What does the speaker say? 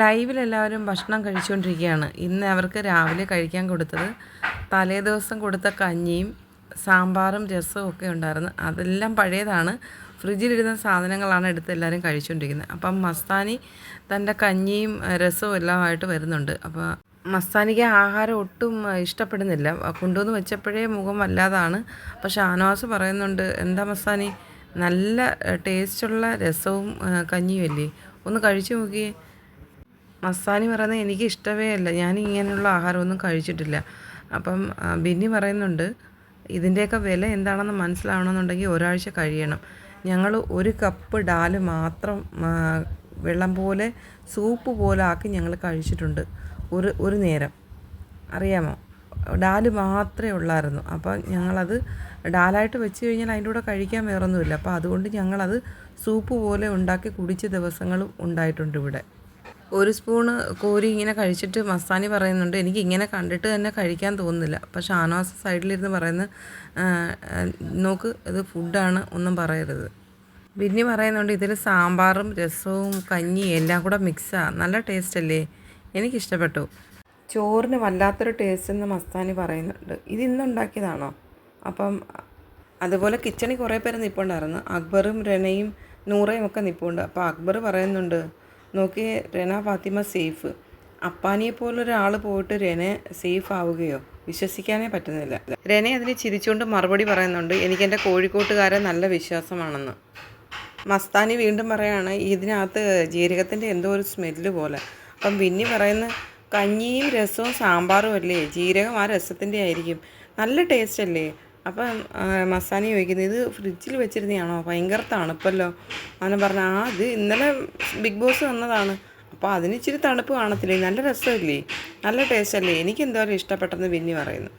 ലൈവിൽ എല്ലാവരും ഭക്ഷണം കഴിച്ചുകൊണ്ടിരിക്കുകയാണ്. ഇന്ന് അവർക്ക് രാവിലെ കഴിക്കാൻ കൊടുത്തത് തലേ ദിവസം കൊടുത്ത കഞ്ഞിയും സാമ്പാറും രസവും ഒക്കെ ഉണ്ടായിരുന്നു. അതെല്ലാം പഴയതാണ്. ഫ്രിഡ്ജിലിരുന്ന സാധനങ്ങളാണ് എടുത്ത് എല്ലാവരും കഴിച്ചുകൊണ്ടിരിക്കുന്നത്. അപ്പം മസ്താനി തന്റെ കഞ്ഞിയും രസവും എല്ലാമായിട്ട് വരുന്നുണ്ട്. അപ്പോൾ മസ്താനിക്ക് ആഹാരം ഒട്ടും ഇഷ്ടപ്പെടുന്നില്ല. കൊണ്ടുവന്ന് വെച്ചപ്പോഴേ മുഖം വല്ലാതാണ്. അപ്പോൾ ഷാനവാസ് പറയുന്നുണ്ട് എന്താ മസ്താനി? നല്ല ടേസ്റ്റുള്ള രസവും കഞ്ഞിയും അല്ലേ ഒന്ന് കഴിച്ചു നോക്കിയേ. മസ്താനി പറയുന്നത് എനിക്ക് ഇഷ്ടമേ അല്ല. ഞാൻ ഇങ്ങനെയുള്ള ആഹാരമൊന്നും കഴിച്ചിട്ടില്ല. അപ്പം ബിന്നി പറയുന്നുണ്ട് ഇതിന്റെയൊക്കെ വില എന്താണെന്ന് മനസ്സിലാവണമെന്നുണ്ടെങ്കിൽ ഒരാഴ്ച കഴിയണം. ഞങ്ങൾ ഒരു കപ്പ് ഡാൽ മാത്രം വെള്ളം പോലെ സൂപ്പ് പോലെ ആക്കി ഞങ്ങൾ കഴിച്ചിട്ടുണ്ട്. ഒരു ഒരു നേരം. അറിയാമോ? ഡാൽ മാത്രമേ ഉള്ളായിരുന്നു. അപ്പോൾ ഞങ്ങളത് ഡാലായിട്ട് വെച്ച് കഴിഞ്ഞാൽ അതിന്റെ കൂടെ കഴിക്കാൻ വേറൊന്നുമില്ല. അപ്പോൾ അതുകൊണ്ട് ഞങ്ങളത് സൂപ്പ് പോലെ ഉണ്ടാക്കി കുടിച്ച ദിവസങ്ങളും ഉണ്ടായിട്ടുണ്ട് ഇവിടെ. ഒരു സ്പൂണ് കോരി ഇങ്ങനെ കഴിച്ചിട്ട് മസ്താനി പറയുന്നുണ്ട് എനിക്ക് ഇങ്ങനെ കണ്ടിട്ട് തന്നെ കഴിക്കാൻ തോന്നുന്നില്ല. അപ്പോൾ ഷാനവാസ് സൈഡിലിരുന്ന് പറയുന്നത് "ആ, ആ, നോക്ക് ഇത് ഫുഡാണ് ഒന്നും പറയരുത്. ബിന്നി പറയുന്നുണ്ട് ഇതിൽ സാമ്പാറും രസവും കഞ്ഞി എല്ലാം കൂടെ മിക്സാണ് നല്ല ടേസ്റ്റ് അല്ലേ എനിക്കിഷ്ടപ്പെട്ടു. ചോറിന് വല്ലാത്തൊരു ടേസ്റ്റ് എന്ന് മസ്താനി പറയുന്നുണ്ട്. ഇത് ഇന്നുണ്ടാക്കിയതാണോ? അപ്പം അതുപോലെ കിച്ചണിൽ കുറേ പേര് നിൽപ്പുണ്ടായിരുന്നു അക്ബറും രനയും നൂറയും ഒക്കെ നിൽപ്പുണ്ട് അപ്പോൾ അക്ബർ പറയുന്നുണ്ട് നോക്കിയേ രന ഫാത്തിമ സേഫ്. അപ്പാനിയെ പോലൊരാൾ പോയിട്ട് രനെ സേഫ് ആവുകയോ? വിശ്വസിക്കാനേ പറ്റുന്നില്ല. രനെ അതിന് ചിരിച്ചുകൊണ്ട് മറുപടി പറയുന്നുണ്ട് എനിക്ക് എന്റെ കോഴിക്കോട്ടുകാരെ നല്ല വിശ്വാസമാണെന്ന്. മസ്താനി വീണ്ടും പറയാണ് ഇതിനകത്ത് ജീരകത്തിന്റെ എന്തോ ഒരു സ്മെല്ല് പോലെ. അപ്പം വിന്നി പറയുന്ന കഞ്ഞിയും രസവും സാമ്പാറും അല്ലേ? ജീരകം ആ രസത്തിന്റെ ആയിരിക്കും. നല്ല ടേസ്റ്റ് അല്ലേ? അപ്പം മസാനി ചോദിക്കുന്നത് ഇത് ഫ്രിഡ്ജിൽ വെച്ചിരുന്നതാണോ? ഭയങ്കര തണുപ്പല്ലോ. അങ്ങനെ പറഞ്ഞ ആ ഇത് ഇന്നലെ ബിഗ് ബോസ് വന്നതാണ്. അപ്പോൾ അതിന് ഇച്ചിരി തണുപ്പ് കാണത്തില്ലേ? നല്ല രസമില്ലേ? നല്ല ടേസ്റ്റ് അല്ലേ? എനിക്ക് എന്തായാലും ഇഷ്ടപ്പെട്ടെന്ന് ബിന്നി പറയുന്നു.